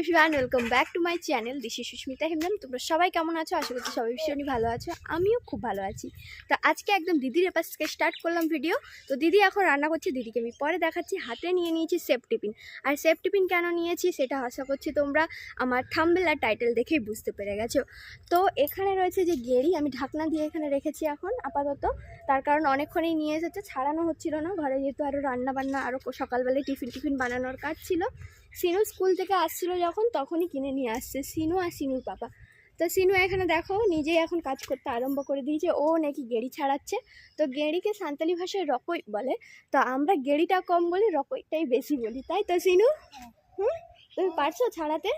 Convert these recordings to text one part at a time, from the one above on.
Everyone welcome back to my channel দিশি Susmita হেমদাম তোমরা সবাই কেমন আছো? আশা করছি সবাই ভীষণই ভালো আছো। আমিও খুব ভালো আছি। তো আজকে একদম দিদির এপাশ থেকে স্টার্ট করলাম ভিডিও তো দিদি এখন রান্না করছে, দিদিকে আমি পরে দেখাচ্ছি। হাতে নিয়ে নিয়েছি সেফ টিফিন আর সেফ টিফিন কেন নিয়েছি সেটা আশা করছি তোমরা আমার থাম্বেল আর টাইটেল দেখেই বুঝতে পেরে গেছো। তো এখানে রয়েছে যে গেড়ি, আমি ঢাকনা দিয়ে এখানে রেখেছি এখন আপাতত। তার কারণ অনেকক্ষণই নিয়ে এসেছে, ছাড়ানো হচ্ছিল না। ঘরে যেহেতু আরও রান্না বান্না আরও সকালবেলায় টিফিন টিফিন বানানোর কাজ ছিল। সিনু স্কুল থেকে আসছিল যখন তখনই কিনে নিয়ে আসছে সিনু আর সিনুর পাপা। তো সিনু এখানে দেখো নিজেই এখন কাজ করতে আরম্ভ করে দিয়েছে। ও নাকি গেড়ি ছাড়াচ্ছে। তো গেড়িকে সান্তালি ভাষায় রকই বলে। তো আমরা গেড়িটা কম বলি রকইটাই বেশি বলি। তাই তো সিনু? হুম? তুমি পারছ ছাড়াতে?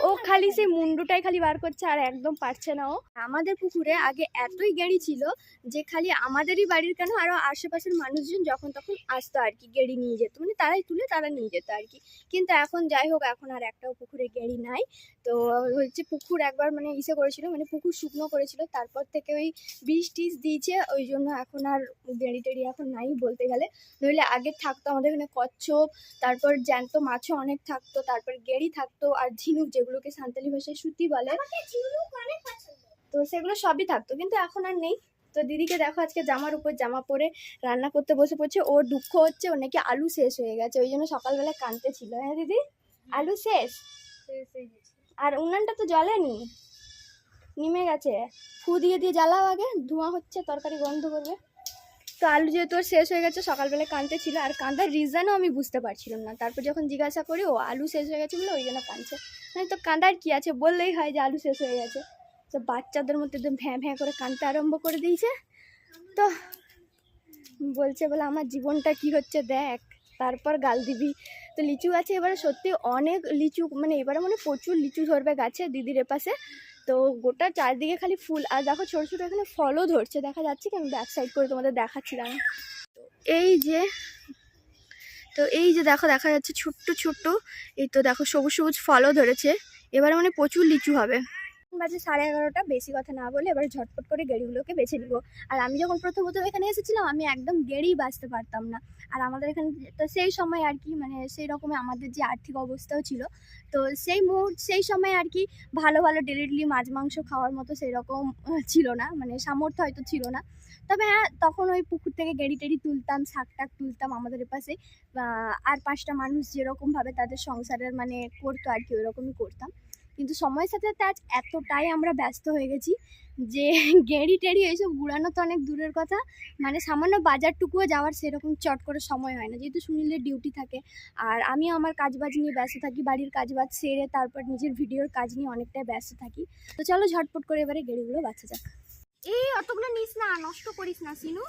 ও খালি সেই মুন্ডুটাই খালি বার করছে আর একদম পারছে না ও। আমাদের পুকুরে আগে এতই গেড়ি ছিল যে খালি আমাদেরই বাড়ির কেন আরও আশেপাশের মানুষজন যখন তখন আসতো আর কি, গেড়ি নিয়ে যেত। মানে তারাই তুলে, তারা নিয়ে যেত আর কি। কিন্তু এখন যাই হোক, এখন আর একটাও পুকুরে গেড়ি নাই। তো হচ্ছে পুকুর একবার মানে ইসে করেছিল মানে পুকুর শুকনো করেছিল। তারপর থেকে ওই বিষ টিস দিয়েছে, ওই জন্য এখন আর গেড়ি টেড়ি এখন নাই বলতে গেলে। নইলে আগে থাকতো আমাদের এখানে কচ্ছপ, তারপর জ্যান্ত মাছও অনেক থাকতো, তারপর গেড়ি থাকতো, আর ঝিনুক যেগুলোকে সান্তালি ভাষায় সুতি বলে। তো সেগুলো সবই থাকতো কিন্তু এখন আর নেই। তো দিদিকে দেখো আজকে জামার উপর জামা পরে রান্না করতে বসে পড়ছে। ওর দুঃখ হচ্ছে ওর নাকি আলু শেষ হয়ে গেছে। ওই জন্য সকালবেলা কানতে ছিল। হ্যাঁ দিদি? আলু শেষ? আর উনানটা তো জ্বলেনি নিমে গেছে। ফু দিয়ে দিয়ে জ্বালাও আগে। ধোঁয়া হচ্ছে তরকারি গন্ধ করবে। আলু যেহেতু শেষ হয়ে গেছে, সকালবেলা কানতে ছিল আর কান্দার রিজনও আমি বুঝতে পারছিলাম না। তারপর যখন জিজ্ঞাসা করি, ও, আলু শেষ হয়ে গেছে বলে ওই জন্য কাঁদছে? মানে তো কাঁদার কী আছে? বললেই হয় যে আলু শেষ হয়ে গেছে। তো বাচ্চাদের মধ্যে একদম ভ্যাঁ ভ্যাঁ করে কাঁদতে আরম্ভ করে দিয়েছে। তো বলছে, বলে, আমার জীবনটা কি হচ্ছে দেখ। তারপর গাল দিবি তো লিচু গাছে এবারে সত্যি অনেক লিচু মানে এবারে মানে প্রচুর লিচু ধরবে গাছে দিদির এপাশে। তো গোটা চারদিকে খালি ফুল। আর দেখো ছোটো ছোটো এখানে ফলও ধরছে। দেখা যাচ্ছে কি আমি ব্যাক সাইড করে তোমাদের দেখাচ্ছিলাম। এই যে, তো এই যে দেখো, দেখা যাচ্ছে ছোট্ট ছোট্ট। এই তো দেখো সবুজ সবুজ ফলও ধরেছে। এবারে মানে প্রচুর লিচু হবে। বাজে সাড়ে এগারোটা, বেশি কথা না বলে এবার ঝটপট করে গেড়িগুলোকে বেছে নিব। আর আমি যখন প্রথম প্রথম এখানে এসেছিলাম, আমি একদম গেড়েই বাঁচতে পারতাম না। আর আমাদের এখানে তো সেই সময় আর কি মানে সেই রকমই আমাদের যে আর্থিক অবস্থাও ছিল, তো সেই মুহূর্ত, সেই সময় আর কি ভালো ভালো ডেলি ডেলি মাছ, মাংস খাওয়ার মতো সেই রকম ছিল না মানে সামর্থ্য হয়তো ছিল না। তবে হ্যাঁ তখন ওই পুকুর থেকে গেড়ি টেড়ি তুলতাম, শাক টাক তুলতাম আমাদের পাশে। আর পাঁচটা মানুষ যেরকমভাবে তাদের সংসারের মানে করতো আর কি ওরকমই করতাম। কিন্তু সময়ের সাথে সাথে আজ এতটাই আমরা ব্যস্ত হয়ে গেছি যে গেড়ি টেড়ি এইসব ঘুরানো তো অনেক দূরের কথা। মানে সামান্য বাজারটুকুও যাওয়ার সেরকম চট করে সময় হয় না। যেহেতু সুনীলের ডিউটি থাকে, আর আমিও আমার কাজবাজ নিয়ে ব্যস্ত থাকি, বাড়ির কাজবাজ সেরে তারপর নিজের ভিডিওর কাজ নিয়ে অনেকটাই ব্যস্ত থাকি। তো চলো ঝটপট করে এবারে গেড়িগুলো বাচ্চা যাক। এই অতগুলো নিস না, নষ্ট করিস না, সিনু।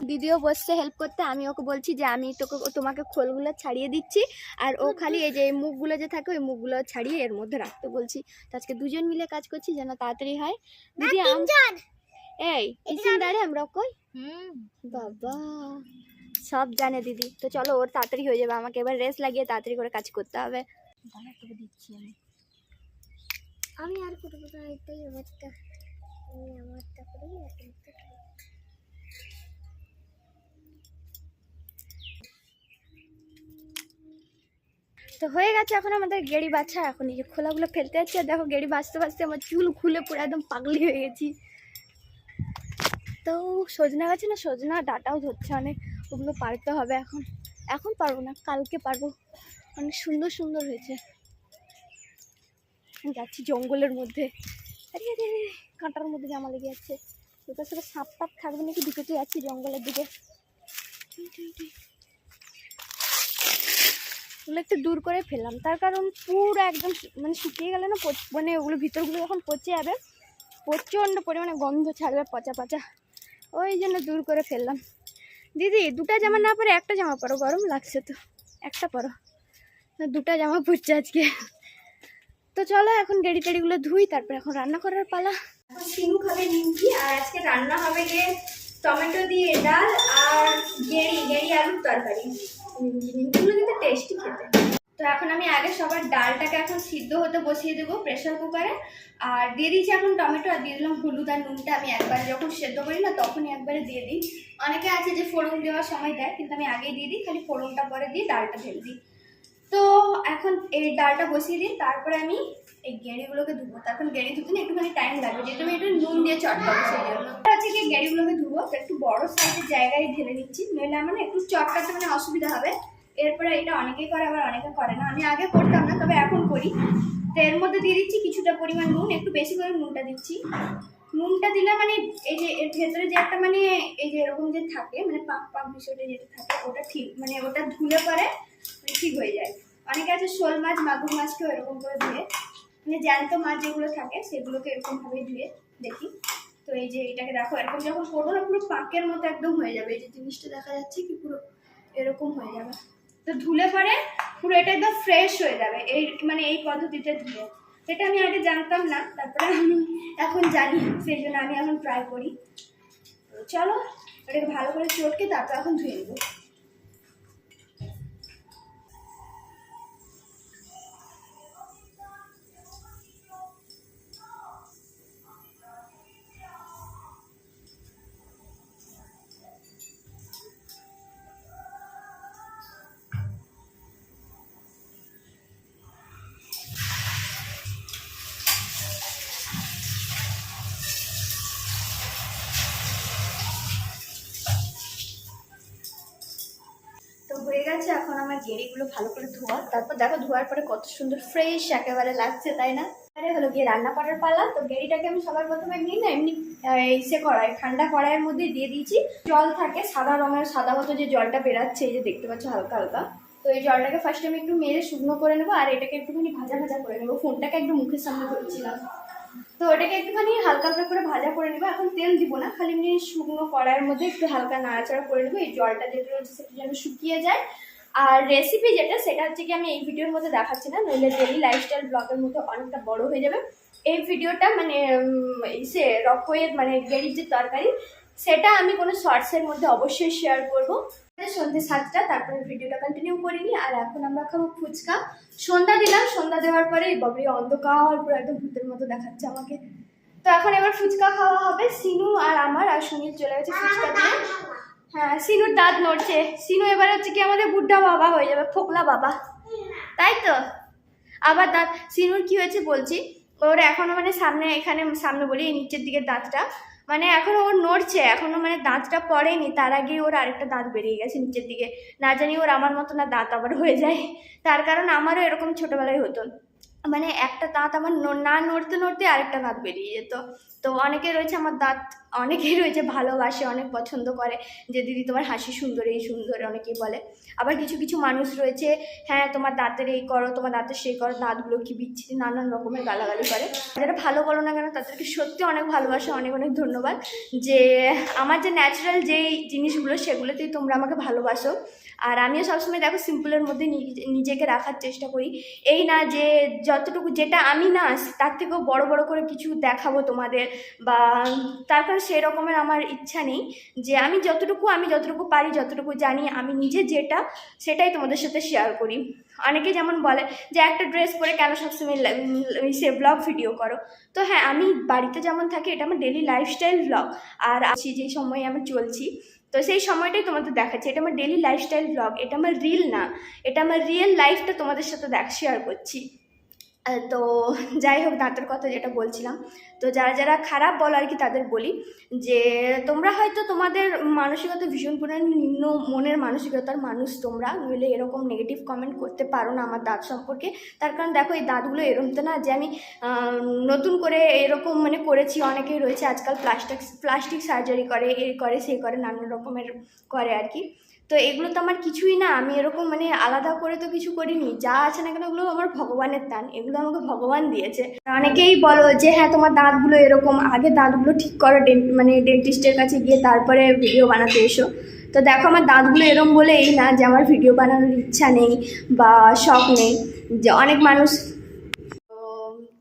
দিদিও বসছে হেল্প করতে আমি ওকে বলছি যে আমি তোকে তোমাকে খোলগুলো ছাড়িয়ে দিচ্ছি আর ও খালি এই যে মুখগুলো যে থাকে ওই মুখগুলো ছাড়িয়ে এর মধ্যে রাখতে বলছি। তো আজকে দুজন মিলে কাজ করছি যেন তাড়াতাড়ি হয়। দিদি এই কিচেন দাঁড়ে আমরা কই? বাবা সব জানে দিদি। তো চলো ওর তাড়াতাড়ি হয়ে যাবে আমাকে এবার রেস্ট লাগিয়ে তাড়াতাড়ি করে কাজ করতে হবে। দিচ্ছি আমি। আমি আর করব না এটাই আমারটা। আমি আমারটা করি আর তোমারটা করি। তো হয়ে গেছে, এখন আমাদের গেড়ি বাছা, এখন এই যে খোলাগুলো ফেলতে যাচ্ছি, আর দেখো গেড়ি বাঁচতে বাঁচতে আমার চুল খুলে পুরো একদম পাগলি হয়ে গেছি। তো সজনা গাছে না, সজনা ডাটাও ধরছে অনেক ওগুলো পারতে হবে এখন। এখন পারব না, কালকে পারব। অনেক সুন্দর সুন্দর হয়েছে। যাচ্ছি জঙ্গলের মধ্যে। কাঁটার মধ্যে জামা লেগে যাচ্ছে। তোদের সাথে সাপ টাপ থাকবে নাকি? ঢুকেতে যাচ্ছি জঙ্গলের দিকে। ওগুলো একটু দূর করে ফেললাম। তার কারণ পুরো একদম মানে শুকিয়ে গেলে না মানে ওগুলো ভিতরগুলো যখন পচে যাবে, প্রচণ্ড পরিমাণে গন্ধ ছাড়বে পচা পচা। ওই জন্য দূর করে ফেললাম। দিদি, দুটা জামা না পরে একটা জামা পরো, গরম লাগছে তো। একটা পরো। দুটা জামা পরছে আজকে। তো চলো এখন গেড়ি টেড়িগুলো ধুই, তারপর এখন রান্না করার পালা। সিনু খাবে নিমকি, আর আজকে রান্না হবে যে টমেটো দিয়ে ডাল আর গেড়ি গেড়ি আলুর তরকারি। নিমকিগুলো কিন্তু টেস্টি খেতে। তো তো এখন আমি আগে সবার ডালটাকে এখন সিদ্ধ হতে বসিয়ে দেবো প্রেশার কুকারে আর দিয়ে দিয়েছি এখন টমেটো আর দিয়ে দিলাম হলুদ আর নুনটা আমি একবারে যখন সেদ্ধ করি না তখনই একবারে দিয়ে দিই। অনেকে আছে যে ফোড়ন দেওয়ার সময় দেয়, কিন্তু আমি আগেই দিয়ে দিই, খালি ফোড়নটা পরে দিয়ে ডালটা ঢেলে দিই। তো এখন এই ডালটা বসিয়ে দিই, তারপরে আমি এই গেঁড়িগুলোকে ধুবো। তখন গেঁড়ি ধুতে একটুখানি টাইম লাগবে, যেহেতু আমি একটু নুন দিয়ে চটকাবো সেই জন্য। হচ্ছে কি গেঁড়িগুলোকে ধুবো একটু বড় সাইজের জায়গায় ঢেলে নিচ্ছি, নইলে আমার একটু চটকাতে মানে অসুবিধা হবে। এরপরে এটা অনেকেই করে, আবার অনেকে করে না। আমি আগে করতাম না, তবে এখন করি। তো এর মধ্যে দিয়ে দিচ্ছি কিছুটা পরিমাণ নুন, একটু বেশি করে নুনটা দিচ্ছি। নুনটা দিলে মানে এই যে এর ভেতরে যে একটা মানে এই যে এরকম যে থাকে মানে পাক পাক বিষয়টা যেটা থাকে, ওটা ঠিক মানে ওটা ধুলে পরে মানে ঠিক হয়ে যায়। অনেকে আছে শোল মাছ, মাগুর মাছকেও এরকম করে ধুয়ে। মানে জ্যান্ত মাছ যেগুলো থাকে, সেগুলোকে এরকমভাবে ধুয়ে দেখি। তো এই যে এটাকে দেখো, এরকম যখন করব না, পুরো পাকের মতো একদম হয়ে যাবে। এই যে জিনিসটা দেখা যাচ্ছে কি পুরো এরকম হয়ে যাবে। তো ধুলে পরে পুরো এটা একদম ফ্রেশ হয়ে যাবে। এই মানে এই পদ্ধতিতে ধুলে সেটা আমি আগে জানতাম না, তারপরে আমি এখন জানি, সেই জন্য আমি এখন ট্রাই করি। তো চলো, এটাকে ভালো করে চটকে তারপর এখন ধুয়ে নেব। গেছে এখন আমার গেড়িগুলো ভালো করে ধোয়া। তারপর দেখো ধোয়ার পরে কত সুন্দর ফ্রেশ একেবারে লাগছে, তাই না? আরে, হলো গিয়ে রান্না করার পালা। তো গেড়িটাকে আমি সবার প্রথমে নিই না, এমনি ইসে কড়াই, ঠান্ডা কড়াইয়ের মধ্যে দিয়ে দিয়েছি। জল থাকে, সাদা রঙের, সাদা মতো যে জলটা বেরাচ্ছে, এই যে দেখতে পাচ্ছ হালকা হালকা। তো এই জলটাকে ফার্স্ট আমি একটু মেরে শুকনো করে নেব, আর এটাকে একটুখানি ভাজা ভাজা করে নেব। ফোনটাকে একদম মুখের সামনে করেছিলাম তো ওটাকে একটুখানি হালকা হালকা করে ভাজা করে নেব। এখন তেল দিব না, খালি এমনি শুকনো কড়াইয়ের মধ্যে একটু হালকা নাড়াচাড়া করে নেব। এই জলটা যেটা সেটা যেন শুকিয়ে যায়। আর রেসিপি যেটা, সেটা হচ্ছে কি আমি এই ভিডিওর মধ্যে দেখাচ্ছি না, নইলে ডেলি লাইফস্টাইল ব্লগের মধ্যে অনেকটা বড় হয়ে যাবে। এই ভিডিওটা মানে ইসে রকয়ের মানে গেরির যে তরকারি, সেটা আমি কোনো শর্টসের মধ্যে অবশ্যই শেয়ার করব। সন্ধ্যে সাতটা, তারপরে ভিডিওটা কন্টিনিউ করিনি আর এখন আমরা খাব ফুচকা। সন্ধ্যা দিলাম, সন্ধ্যা দেওয়ার পরে বাবরি অন্ধকার, পুরো একদম ভূতের মতো দেখাচ্ছে আমাকে। তো এখন এবার ফুচকা খাওয়া হবে, সিনু আর আমার, আর সুনীল চলে গেছে ফুচকা দিয়ে। হ্যাঁ সিনুর দাঁত নড়ছে। সিনু এবার হচ্ছে কি আমাদের বুদ্ধা বাবা হয়ে যাবে, ফোকলা বাবা। তাই তো? আবার দাঁত, সিনুর কি হয়েছে বলছি? ওর এখনও মানে সামনে, এখানে সামনে বলি, এই নিচের দিকের দাঁতটা। মানে এখনও ওর নড়ছে, এখনও মানে দাঁতটা পড়েনি। তার আগেই ওর আরেকটা দাঁত বেরিয়ে গেছে নিচের দিকে। না জানি ওর আমার মতো না দাঁত আবার হয়ে যায়। তার কারণ আমারও এরকম ছোটোবেলায় হতো। মানে একটা দাঁত আমার না নড়তে নড়তে আরেকটা দাঁত বেরিয়ে যেত। তো অনেকে রয়েছে আমার দাঁত অনেকেই রয়েছে ভালোবাসে, অনেক পছন্দ করে যে, দিদি, তোমার হাসি সুন্দর, এই সুন্দর অনেকেই বলে। আবার কিছু কিছু মানুষ রয়েছে হ্যাঁ তোমার দাঁতের এই করো, তোমার দাঁতের সেই করো দাঁতগুলো কি বিচ্ছিরি, নানান রকমের গালাগালি করে। যারা ভালো বলো না কেন, তাদেরকে সত্যি অনেক ভালোবাসা, অনেক অনেক ধন্যবাদ যে, আমার যে ন্যাচারাল যেই জিনিসগুলো, সেগুলোতেই তোমরা আমাকে ভালোবাসো। আর আমিও সবসময় দেখো সিম্পলের মধ্যে নিজে- নিজেকে রাখার চেষ্টা করি। এই না যে যতটুকু যেটা আমি না তার থেকেও বড় বড় করে কিছু দেখাবো তোমাদের বা তার কারণ সেই রকমের আমার ইচ্ছা নেই যে আমি যতটুকু আমি যতটুকু পারি, যতটুকু জানি, আমি নিজে যেটা সেটাই তোমাদের সাথে শেয়ার করি। অনেকে যেমন বলে যে একটা ড্রেস পরে কেন সবসময় সে ব্লগ ভিডিও করো। তো হ্যাঁ আমি বাড়িতে যেমন থাকি, এটা আমার ডেলি লাইফস্টাইল ব্লগ আর আছি যে সময়ে আমি চলছি, তো সেই সময়টাই তোমাদের দেখাচ্ছি। এটা আমার ডেলি লাইফস্টাইল ব্লগ এটা আমার রিল না, এটা আমার রিয়েল লাইফটা তোমাদের সাথে দেখ শেয়ার করছি। তো যাই হোক দাঁতের কথা যেটা বলছিলাম। তো যারা যারা খারাপ বলো আর কি তাদের বলি যে, তোমরা হয়তো তোমাদের মানসিকতা ভীষণ পরিমাণে নিম্ন মনের মানসিকতার মানুষ তোমরা। নইলে এরকম নেগেটিভ কমেন্ট করতে পারো না আমার দাঁত সম্পর্কে। তার কারণ দেখো, এই দাঁতগুলো এরকম তো না যে আমি নতুন করে এরকম মানে করেছি, অনেকেই রয়েছে আজকাল প্লাস্টিক প্লাস্টিক সার্জারি করে, এ করে, সে করে, নানান রকমের করে আর কি। তো এগুলো তো আমার কিছুই না, আমি এরকম মানে আলাদা করে তো কিছু করিনি, যা আছে না কেন ওগুলো আমার ভগবানের দান, এগুলো আমাকে ভগবান দিয়েছে। অনেকেই বলো যে হ্যাঁ তোমার দাঁতগুলো এরকম, আগে দাঁতগুলো ঠিক করো মানে ডেন্টিস্টের কাছে গিয়ে তারপরে ভিডিও বানাতে এসো। তো দেখো আমার দাঁতগুলো এরম বলে এই না যে, আমার ভিডিও বানানোর ইচ্ছা নেই বা শখ নেই, যে অনেক মানুষ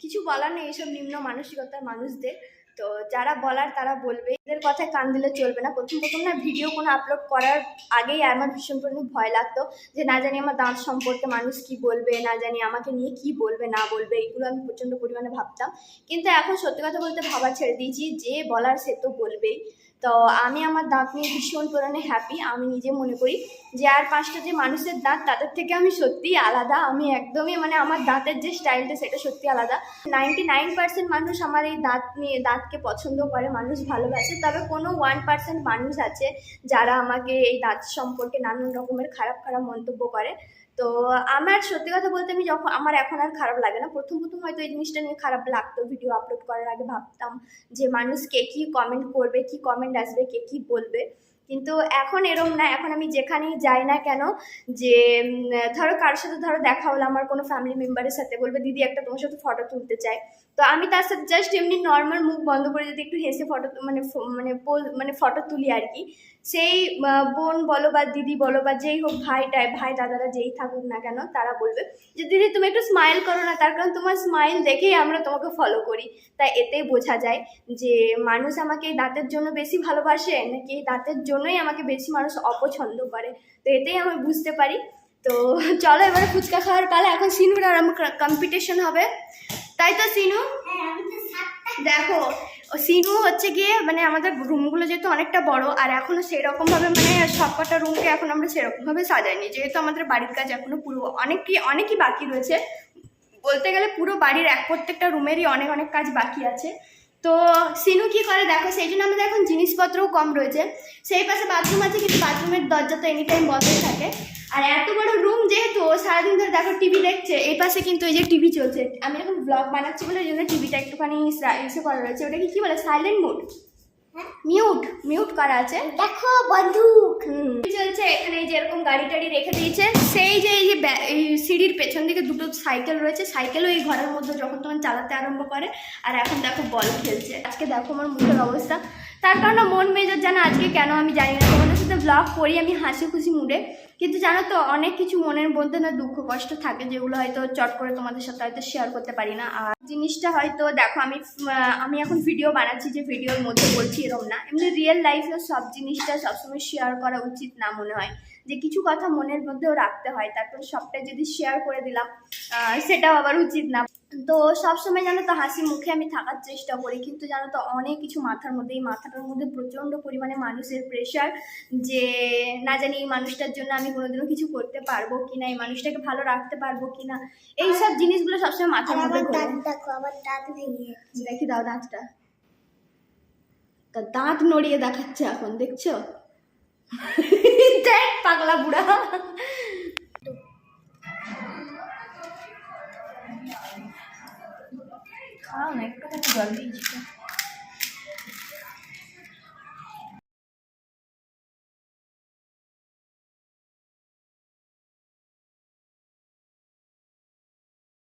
কিছু বলার নেই এইসব নিম্ন মানসিকতার মানুষদের। তো যারা বলার তারা বলবে। এদের কথায় কান দিলে চলবে না। প্রথম প্রথম না ভিডিও কোনো আপলোড করার আগেই আমার ভীষণ পরিমাণে ভয় লাগতো যে না জানি আমার দাঁত সম্পর্কে মানুষ কি বলবে, না জানি আমাকে নিয়ে কি বলবে, না বলবে, এগুলো আমি প্রচণ্ড পরিমাণে ভাবতাম। কিন্তু এখন সত্যি কথা বলতে ভাবা ছেড়ে দিয়েছি, যে বলার সে তো বলবেই। তো আমি আমার দাঁত নিয়ে ভীষণ পরিমাণে হ্যাপি আমি নিজে মনে করি যে আর পাঁচটা যে মানুষের দাঁত, তাদের থেকে আমি সত্যিই আলাদা। আমি একদমই মানে আমার দাঁতের যে স্টাইলটা সেটা সত্যি আলাদা। নাইনটি নাইন পার্সেন্ট মানুষ আমার এই দাঁত নিয়ে, দাঁতকে পছন্দ করে, মানুষ ভালোবাসে। তবে কোনো ওয়ান পার্সেন্ট মানুষ আছে যারা আমাকে এই দাঁত সম্পর্কে নানান রকমের খারাপ খারাপ মন্তব্য করে। তো আমার সত্যি কথা বলতে আমি যখন, আমার এখন আর খারাপ লাগে না। প্রথম প্রথম হয়তো এই জিনিসটা নিয়ে খারাপ লাগতো ভিডিও আপলোড করার আগে ভাবতাম যে মানুষ কে কী কমেন্ট করবে, কি কমেন্ট আসবে, কে কী বলবে। কিন্তু এখন এরম না, এখন আমি যেখানেই যাই না কেন যে ধরো কারোর সাথে ধরো দেখা হলো, আমার কোনো ফ্যামিলি মেম্বারের সাথে বলবে, দিদি, একটা তোমার সাথে ফটো তুলতে চাই। তো আমি তার সাথে জাস্ট এমনি নর্মাল মুখ বন্ধ করে যদি একটু হেসে ফটো মানে মানে মানে ফটো তুলি আর কি, সেই বোন বলো বা দিদি বলো বা যেই হোক ভাইটাই ভাই দাদারা যেই থাকুক না কেন, তারা বলবে যে, দিদি, তুমি একটু স্মাইল করো না, তার কারণ তোমার স্মাইল দেখেই আমরা তোমাকে ফলো করি। তাই এতেই বোঝা যায় যে, মানুষ আমাকে দাঁতের জন্য বেশি ভালোবাসে নাকি দাঁতের জন্যই আমাকে বেশি মানুষ অপছন্দ করে? তো এতেই আমি বুঝতে পারি। তো চলো এবারে ফুচকা খাওয়ার পালা, এখন সিনুর আর আমার কম্পিটিশন হবে। তাই তো সিনু? হ্যাঁ দেখো সিনু হচ্ছে গিয়ে মানে আমাদের রুমগুলো যেহেতু অনেকটা বড় আর এখনও সেই রকমভাবে মানে সবকটা রুমকে এখন আমরা সেরকমভাবে সাজাইনি। যেহেতু আমাদের বাড়ির কাজ এখনও পুরো অনেকই অনেকই বাকি রয়েছে। বলতে গেলে পুরো বাড়ির এক প্রত্যেকটা রুমেরই অনেক অনেক কাজ বাকি আছে। তো সিনু কি করে? দেখো সেই জন্য আমাদের এখন জিনিসপত্রও কম রয়েছে। সেই পাশে বাথরুম আছে কিন্তু বাথরুমের দরজা তো এনি টাইম বন্ধই থাকে। আর এত বড় রুম যেহেতু ও সারাদিন ধরে দেখো টিভি দেখছে এই পাশে কিন্তু এই যে টিভি চলছে। আমি এখন ব্লগ বানাচ্ছি বলে ওই জন্য টিভিটা একটুখানি ইসে করা রয়েছে। ওটা কি বলে? সাইলেন্ট মুড মিউট মিউট করা আছে। দেখো বন্ধু চলছে এখানে এই যে এরকম গাড়ি টাড়ি রেখে দিয়েছে। সেই যে এই যে সিঁড়ির পেছন দিকে দুটো সাইকেল রয়েছে। সাইকেলও এই ঘরের মধ্যে যখন তখন চালাতে আরম্ভ করে। আর এখন দেখো বল খেলছে। আজকে দেখো আমার মুখের অবস্থা। তার কারণে মন মেজার জানো আজকে কেন আমি জানি না। তোমাদের সাথে ব্লগ করি, আমি হাসি খুশি মুডে কিন্তু জানো তো, অনেক কিছু মনের মধ্যে না দুঃখ, কষ্ট থাকে যেগুলো হয়তো চট করে তোমাদের সাথে হয়তো শেয়ার করতে পারি না। আর জিনিসটা হয়তো দেখো, আমি আমি এখন ভিডিও বানাচ্ছি যে ভিডিওর মধ্যে বলছি এরকম না। এমনি রিয়েল লাইফেও সব জিনিসটা সবসময় শেয়ার করা উচিত না মনে হয়। যে কিছু কথা মনের মধ্যেও রাখতে হয়, তারপর সবটাই যদি শেয়ার করে দিলাম সেটাও আবার উচিত না। তো সবসময় জানো তো হাসি মুখে আমি থাকার চেষ্টা করি কিন্তু জানো তো অনেক কিছু মাথার মধ্যে এই মাথাটার মধ্যে প্রচণ্ড পরিমাণে মানুষের প্রেশার যে না জানি এই মানুষটার জন্য আমি কোনোদিনও কিছু করতে পারব কি না এই মানুষটাকে ভালো রাখতে পারব কি না এইসব জিনিসগুলো সবসময় মাথার মধ্যে দেখো আমার দাঁত ভেঙে দেখি দাও দাঁতটা। তা দাঁত নড়িয়ে দেখাচ্ছে এখন দেখছ? দেখ পাগলা বুড়া। খাও না একটু জল দিয়েছি তো।